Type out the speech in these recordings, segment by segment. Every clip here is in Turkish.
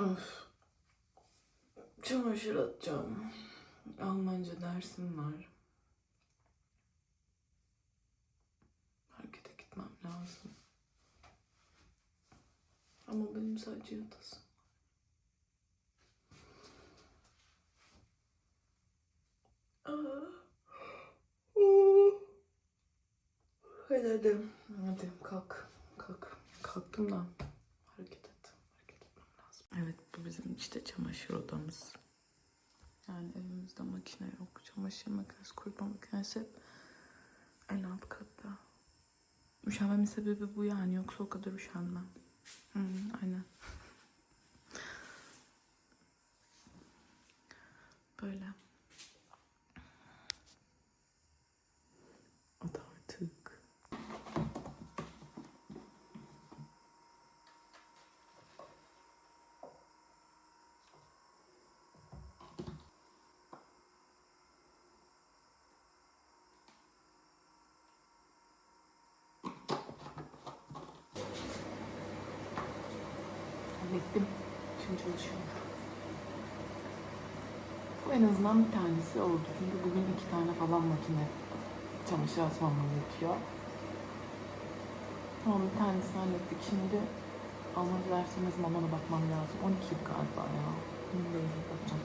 Of. Çamaşır atacağım. Almanca dersim var. Markete gitmem lazım. Ama benim sadece yatasım. Ah. Hadi hadi. Hadi kalk. Kalk. Kalktım da Evet bu bizim işte çamaşır odamız. Yani evimizde makine yok. Çamaşır makinesi, kurutma makinesi hep en alt katta. Üşenmemin sebebi bu yani. Yoksa o kadar üşenmem. Hı, aynen. Böyle. Bu en azından bir tanesi oldu. Çünkü bugün iki tane falan makine çamaşır atmam gerekiyor. Tamam bir tanesini hallettik. Şimdi Almanca dersi ne zaman ona bakmam lazım. 12 galiba ya. Değilim bakacağım.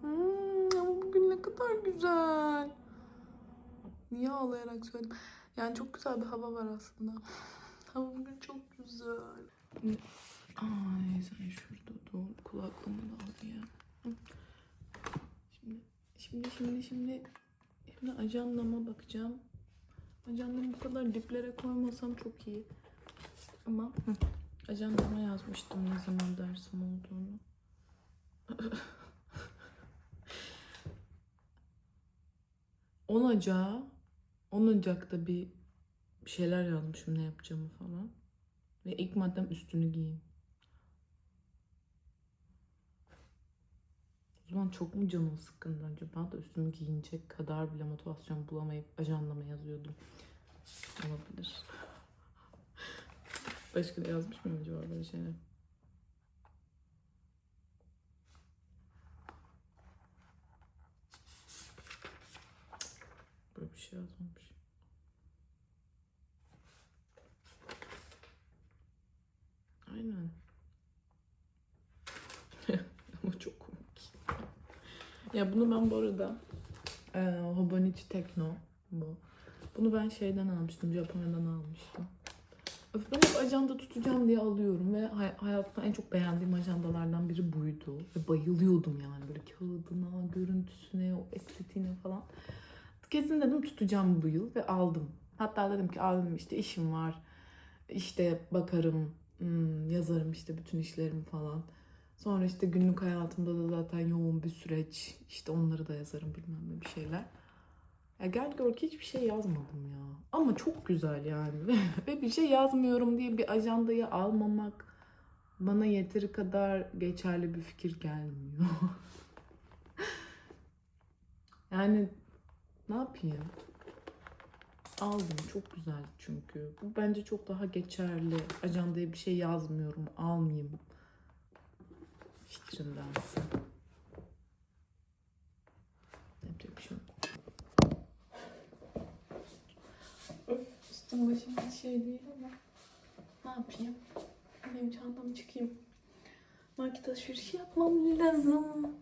Hmm, ama bugün ne kadar güzel. Niye ağlayarak söyledim? Yani çok güzel bir hava var aslında. Bugün çok güzel. Ay sen şurada dur. Kulaklığımı da al ya. Şimdi, şimdi, şimdi, şimdi, şimdi ajandama bakacağım. Ajandamı bu kadar diplere koymasam çok iyi. Ama hı, ajandama yazmıştım ne zaman dersim olduğunu. On Ocağı, 10 Ocak'ta bir bir şeyler yazmışım ne yapacağımı falan. Ve ilk maddem üstünü giyin. O zaman çok mu canım sıkkındı acaba da üstümü giyinecek kadar bile motivasyon bulamayıp ajandama yazıyordum. Olabilir. Başka da yazmış mıyım acaba böyle şeyler? Böyle bir şey yazmamış. Aynen. Ama çok komik. Ya bunu ben bu arada e, Hobonichi Tekno bu. Bunu ben şeyden almıştım, Japonya'dan almıştım. Öf, ben hep ajanda tutacağım diye alıyorum ve hay- hayatımda en çok beğendiğim ajandalardan biri buydu. Ve bayılıyordum yani böyle kağıdına, görüntüsüne, o estetiğine falan. Kesin dedim tutacağım bu yıl ve aldım. Hatta dedim ki abim işte işim var. İşte bakarım, hmm, yazarım işte bütün işlerimi falan. Sonra işte günlük hayatımda da zaten yoğun bir süreç. İşte onları da yazarım bilmem ne bir şeyler. Ya gel gör ki hiçbir şey yazmadım ya. Ama çok güzel yani. Ve bir şey yazmıyorum diye bir ajandayı almamak bana yeteri kadar geçerli bir fikir gelmiyor. yani ne yapayım? Aldım çok güzel çünkü. Bu bence çok daha geçerli. Ajandaya bir şey yazmıyorum, almayayım fikrindensin. Yapacak bir şey yok. Üstüm başım bir şey değil ama ne yapayım? Benim çantamı çıkayım. Market alışverişi yapmam lazım.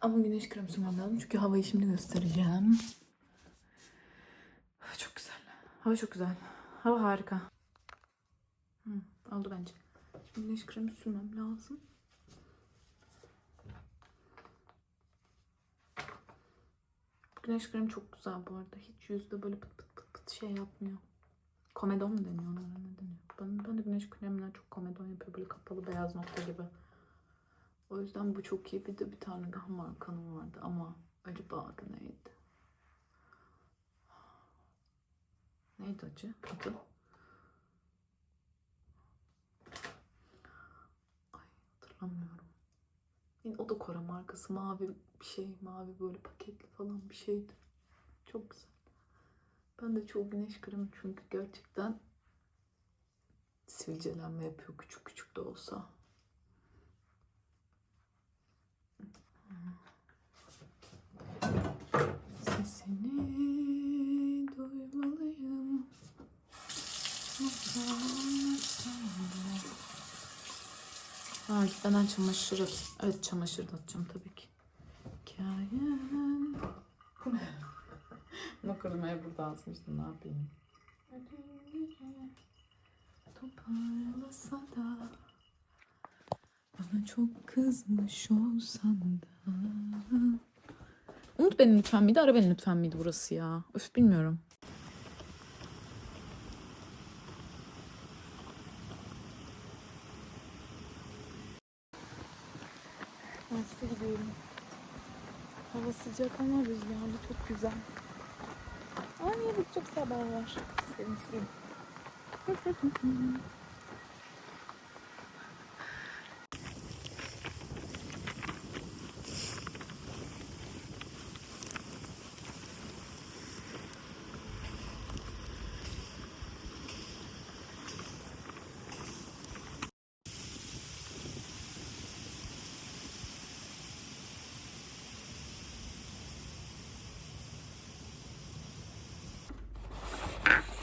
Ama güneş kremi sürmem lazım çünkü havayı şimdi göstereceğim. Hava çok güzel. Hava harika. Hı, oldu bence. Güneş kremi sürmem lazım. Güneş kremi çok güzel bu arada. Hiç yüzde böyle pıt pıt pıt pıt şey yapmıyor. Komedon mu deniyor onlara ne deniyor? Ben, ben de güneş kreminden çok komedon yapıyor. Böyle kapalı beyaz nokta gibi. O yüzden bu çok iyi. Bir de bir tane daha markanın vardı ama acaba adı neydi? Neydi acı? Adı? Ay hatırlamıyorum. Yine o da Kore markası. Mavi bir şey. Mavi böyle paketli falan bir şeydi. Çok güzel. Ben de çoğu güneş kremi çünkü gerçekten sivilcelenme yapıyor küçük küçük de olsa. Sesini Ha gitmeden çamaşırı. Evet çamaşır da atacağım tabii ki. Hikayem. Bu ne? Burada asmıştım ne yapayım? Toparlasa da Bana çok kızmış olsan da Umut beni lütfen miydi? Ara beni lütfen miydi burası ya? Öf bilmiyorum. Derste gidiyorum. Hava sıcak ama rüzgarlı çok güzel. Bu çok sabah var? Serin serin.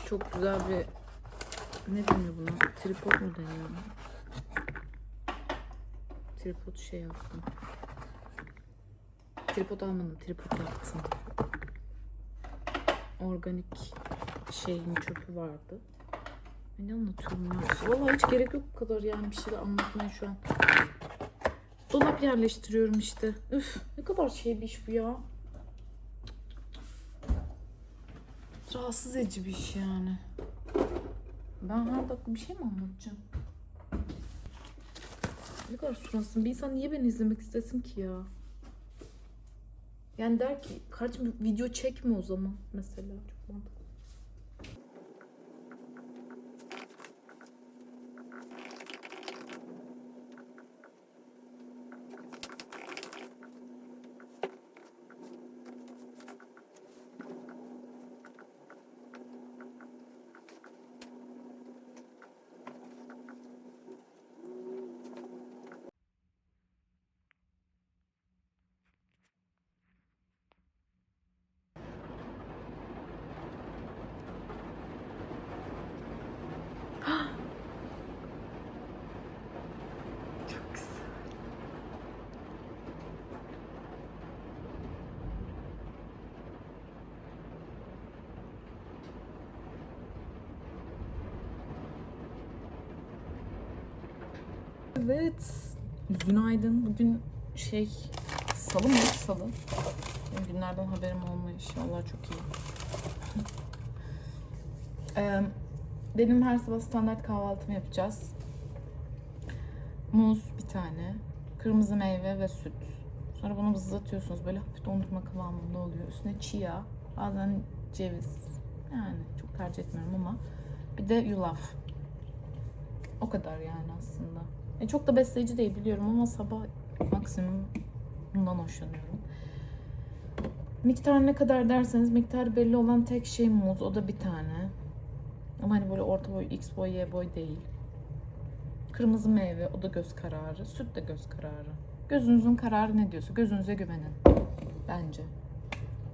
Çok güzel bir ne deniyor buna? Tripod mu deniyor? Tripod şey yaptım. Tripod almadım, tripod yaptım. Organik şeyin çöpü vardı. Ne anlatıyorum ya? Vallahi hiç gerek yok bu kadar yani bir şeyler anlatmaya şu an. Dolap yerleştiriyorum işte. Üf ne kadar şey bir iş bu ya. Rahatsız edici bir iş yani. Ben her dakika bir şey mi anlatacağım? Ne kadar suratsın. Bir insan niye beni izlemek istesin ki ya? Yani der ki kardeşim video çekme o zaman mesela. Çok mantıklı. Çok güzel. Evet. Günaydın. Bugün şey salı mı? Salı. Benim günlerden haberim olmuyor inşallah çok iyi. Benim her sabah standart kahvaltımı yapacağız. Muz bir tane, kırmızı meyve ve süt. Sonra bunu bızlatıyorsunuz. Böyle hafif dondurma kıvamında oluyor. Üstüne chia, bazen ceviz. Yani çok tercih etmiyorum ama bir de yulaf. O kadar yani aslında. E, çok da besleyici değil biliyorum ama sabah maksimum bundan hoşlanıyorum. Miktar ne kadar derseniz miktarı belli olan tek şey muz. O da bir tane. Ama hani böyle orta boy, x boy, y boy değil. Kırmızı meyve o da göz kararı. Süt de göz kararı. Gözünüzün kararı ne diyorsa gözünüze güvenin. Bence.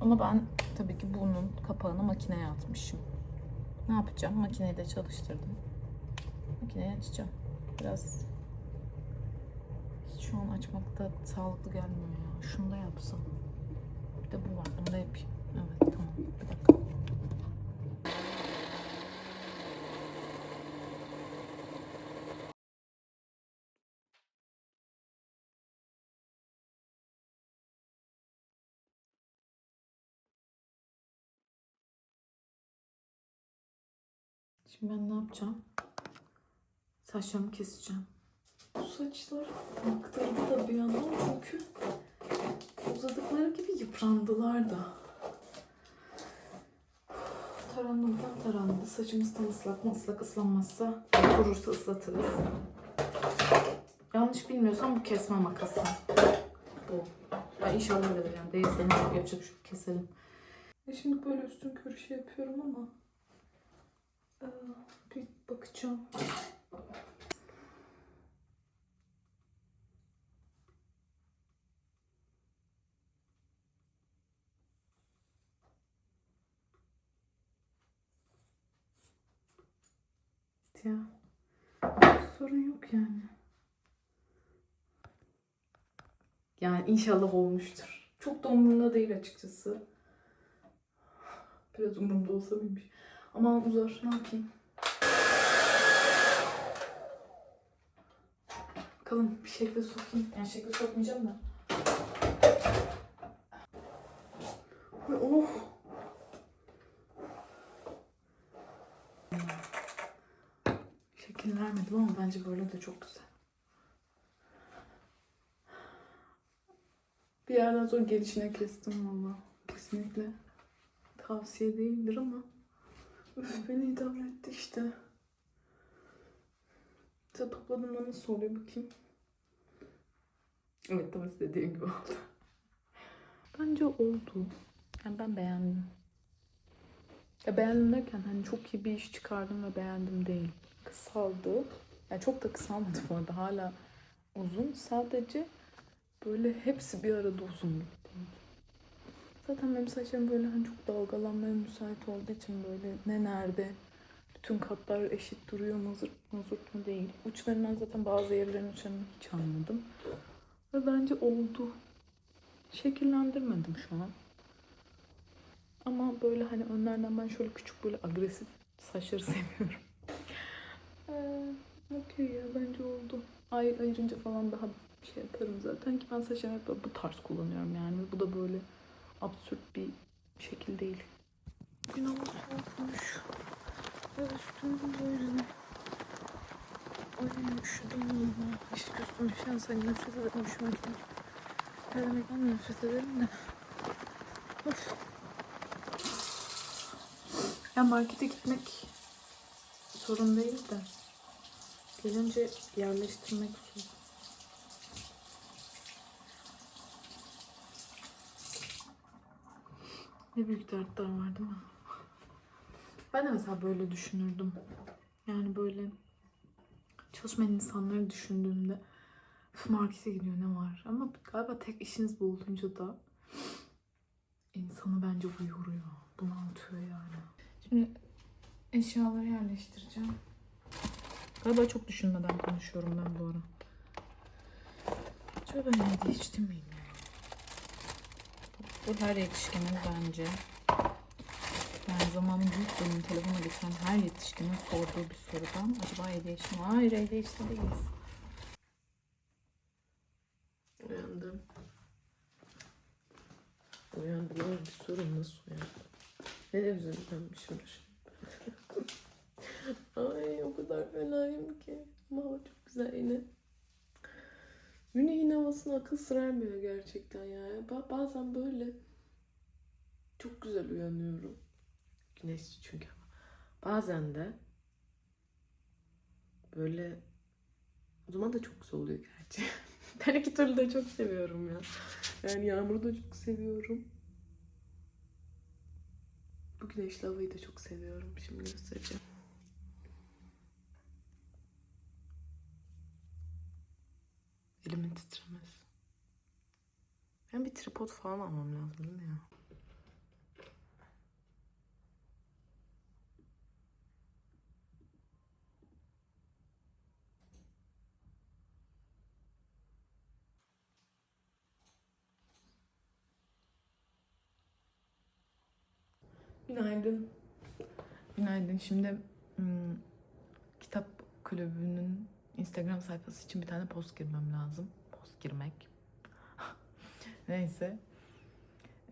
Ama ben tabii ki bunun kapağını makineye atmışım. Ne yapacağım? Makineyi de çalıştırdım. Makineyi açacağım. Biraz şu an açmakta sağlıklı gelmiyor ya. Şunu da yapsam. Bir de bu var. Bunu da yapayım. Evet tamam. Bir dakika. Şimdi ben ne yapacağım? Saçlarımı keseceğim. Bu saçlar aktardı da bir yandan çünkü uzadıkları gibi yıprandılar da. Tarandıktan tarandı. Saçımız tam ıslak mı? Islak ıslanmazsa kurursa ıslatırız. Yanlış bilmiyorsam bu kesme makası. Bu. Ben inşallah öyledir yani. Değilse ne yapacak şey keselim. E şimdi böyle üstün körü şey yapıyorum ama ee, bir bakacağım. Ya sorun yok yani. Yani inşallah olmuştur. Çok da umurumda değil açıkçası. Biraz umurumda olsa mıymış. Ama uzar ne yapayım. Bakalım bir şekilde sokayım. Yani şekilde sokmayacağım da. Ay, Oh. Şekil vermedim ama bence böyle de çok güzel. Bir yerden sonra gelişine kestim valla. Kesinlikle tavsiye değildir ama Üf, beni idare etti işte. İşte topladığımda nasıl oluyor bakayım. Evet tam istediğim gibi oldu. Bence oldu. Yani ben beğendim. Ya beğendim derken hani çok iyi bir iş çıkardım ve beğendim değil. Kısaldı. Yani çok da kısalmadı bu arada. Hala uzun. Sadece böyle hepsi bir arada uzun. Zaten benim saçlarım böyle hani çok dalgalanmaya müsait olduğu için böyle ne nerede bütün katlar eşit duruyor mu zırt mı mı değil. Uçlarından zaten bazı yerlerin uçlarını hiç almadım. Ve bence oldu. Şekillendirmedim şu an. Ama böyle hani önlerden ben şöyle küçük böyle agresif saçları seviyorum. Okey ya bence oldu. Ay ayırınca falan daha şey yaparım zaten ki ben saçlarımı hep bu tarz kullanıyorum yani. Bu da böyle absürt bir şekil değil. Gün hava soğukmuş. Ve üstüm böyle. Ay üşüdüm valla. İşte üstüm üşüyen sen nefret ederim üşümekten. Terlemekten nefret ederim de. Of. Ya markete gitmek sorun değil de. Gelince yerleştirmek zor. Ne büyük dertler var değil mi? Ben de mesela böyle düşünürdüm. Yani böyle çalışmayan insanları düşündüğümde "Üf, markete gidiyor ne var? Ama galiba tek işiniz bu olunca da insanı bence bu yoruyor. Bunaltıyor yani. Şimdi eşyaları yerleştireceğim. Galiba çok düşünmeden konuşuyorum ben bu ara. Acaba ben ne değiştim miyim ya? Bu her yetişkinin bence yani zamanın büyük bölümü telefona geçen her yetişkinin sorduğu bir sorudan acaba ADHD mi? Hayır ADHD değiliz. Uyandım. Uyandım bir sorun nasıl uyandım? Ne de üzüldümmişimdir. Ay o kadar fenayım ki. Ama hava çok güzel yine. Güney'in havasına akıl sır ermiyor gerçekten ya. Ba- bazen böyle çok güzel uyanıyorum. Güneşli çünkü ama. Bazen de böyle O zaman da çok güzel oluyor gerçi. ben iki türlü de çok seviyorum ya. Yani yağmuru da çok seviyorum. Bu güneşli havayı da çok seviyorum. Şimdi göstereceğim. Elimin titremez. Ben bir tripod falan almam lazım değil mi ya? Günaydın. Günaydın. Şimdi hmm, kitap kulübünün Instagram sayfası için bir tane post girmem lazım. Post girmek. Neyse.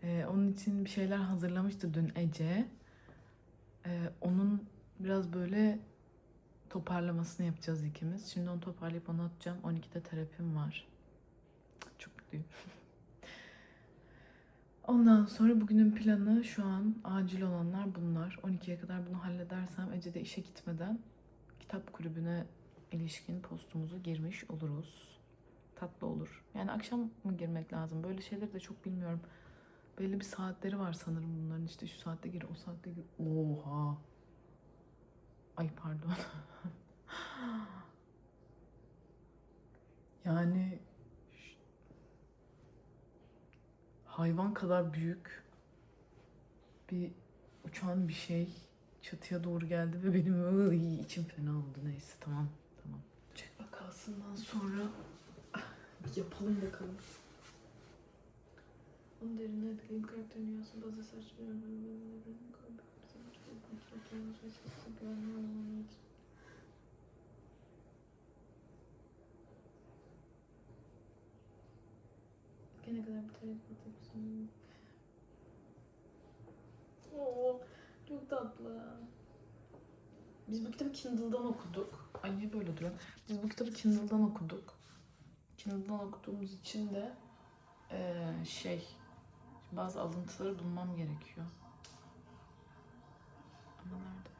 Ee, onun için bir şeyler hazırlamıştı dün Ece. Ee, onun biraz böyle toparlamasını yapacağız ikimiz. Şimdi onu toparlayıp onu atacağım. 12'de terapim var. Çok mutluyum. Ondan sonra bugünün planı şu an acil olanlar bunlar. 12'ye kadar bunu halledersem Ece de işe gitmeden kitap kulübüne ilişkin postumuzu girmiş oluruz. Tatlı olur. Yani akşam mı girmek lazım? Böyle şeyleri de çok bilmiyorum. Belli bir saatleri var sanırım bunların. İşte şu saatte gir, o saatte gir. Oha. Ay pardon. yani hayvan kadar büyük bir uçan bir şey çatıya doğru geldi ve benim içim fena oldu. Neyse tamam vakasından sonra yapalım bakalım. Onun derine etkileyin karakter dünyası bazı saçmalığı Gene kadar bir telefon atıyorsun. Oo, çok tatlı. Biz bu kitabı Kindle'dan okuduk. Ay niye böyle duruyor? Biz bu kitabı Kindle'dan okuduk. Kindle'dan okuduğumuz için de eee, şey bazı alıntıları bulmam gerekiyor. Ama nerede?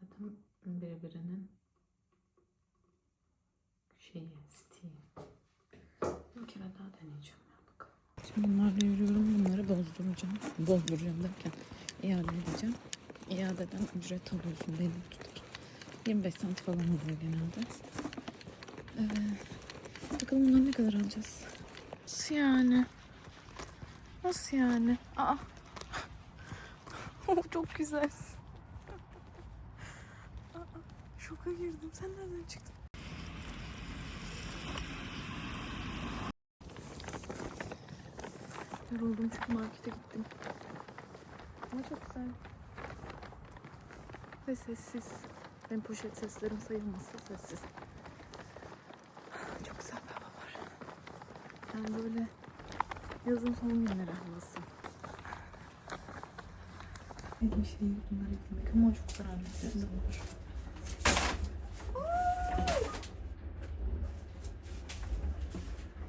Zaten birbirinin şeyi, stili. Bir kere daha deneyeceğim ya bakalım. Şimdi bunlarla yürüyorum. Bunları bozduracağım. Bozduracağım derken iade edeceğim. İadeden ücret alıyorsun bir tutar. 25 cent falan oluyor genelde. Ee, bakalım bunları ne kadar alacağız? Nasıl yani? Nasıl yani? Aa. Çok güzelsin. Şoka girdim. Sen nereden çıktın? Yoruldum çünkü markete gittim. Ama çok güzel. Ve sessiz. Benim poşet seslerim sayılması sessiz. Çok güzel bir hava var. Yani böyle yazın son günleri havası. Benim şey bunları eklemek ama çok zararlı. Siz olur.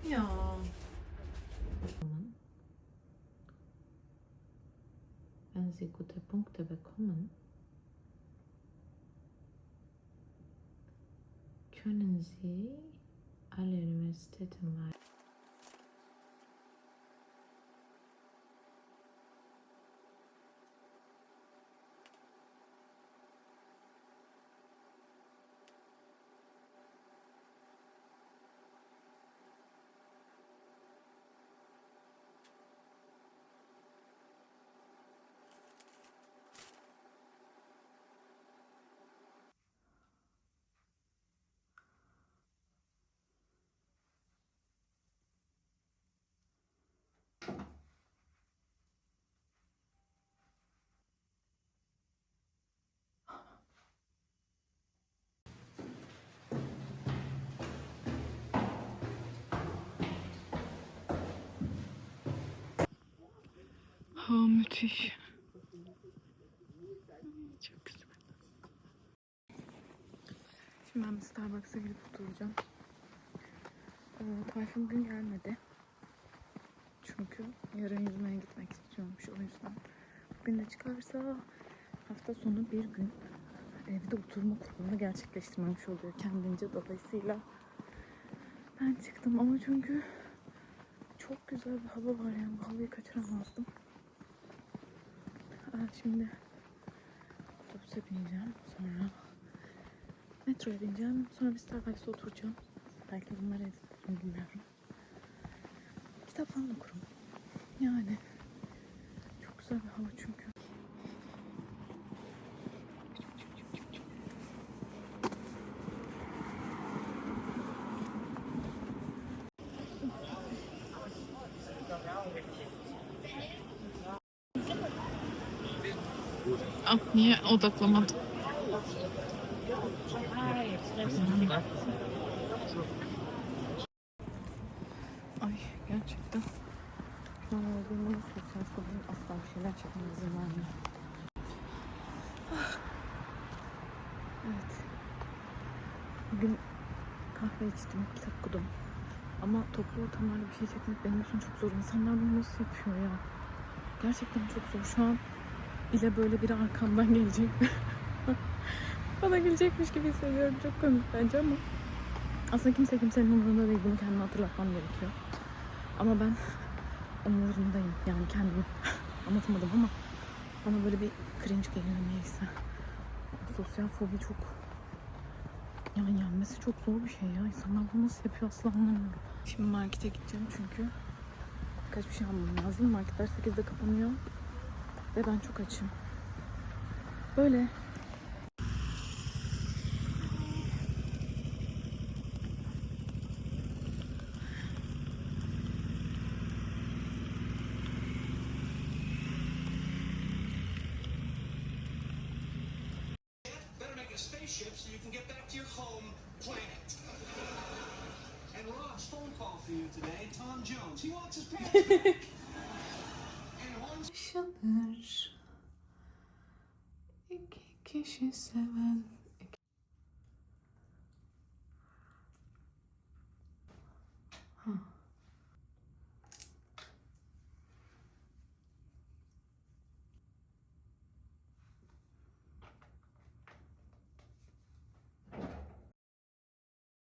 Ya. Ben wenn Sie gute Punkte bekommen, können Sie alle Universitäten weiter. Ha müthiş. Çok güzel. Şimdi ben Starbucks'a gidip oturacağım. Ee, Tayfun bugün gelmedi. Çünkü yarın yüzmeye gitmek istiyormuş o yüzden. Bugün de çıkarsa hafta sonu bir gün evde oturma kuralını gerçekleştirmemiş oluyor kendince. Dolayısıyla ben çıktım ama çünkü çok güzel bir hava var yani bu havayı kaçıramazdım. Şimdi otobüse bineceğim. Sonra metroya bineceğim. Sonra bir Starbucks'ta oturacağım. Belki bunları editlerim bilmiyorum. Kitap falan okurum. Yani çok güzel bir hava çünkü. Niye odaklamadım? Ay gerçekten şu an olduğumda sosyal fobi asla bir şeyler çekmeye izin vermiyor. Evet. Bugün kahve içtim, kitap okudum. Ama toplu ortamlarda bir şey çekmek benim için çok zor. İnsanlar bunu nasıl yapıyor ya? Gerçekten çok zor. Şu an bile böyle biri arkamdan gelecek. Bana gülecekmiş gibi hissediyorum. Çok komik bence ama aslında kimse kimsenin umurunda değil. Bunu kendime hatırlatmam gerekiyor. Ama ben umurundayım. Yani kendimi anlatamadım ama bana böyle bir cringe geliyor neyse. Sosyal fobi çok yani yenmesi çok zor bir şey ya. İnsanlar bunu nasıl yapıyor asla anlamıyorum. Şimdi markete gideceğim çünkü birkaç bir şey almam lazım. Marketler 8'de kapanıyor. Ve ben çok açım. Böyle. Better make a spaceship so you can get back to your home planet. And Rob's phone call for you today, Tom Jones. He wants his pants back. and one 27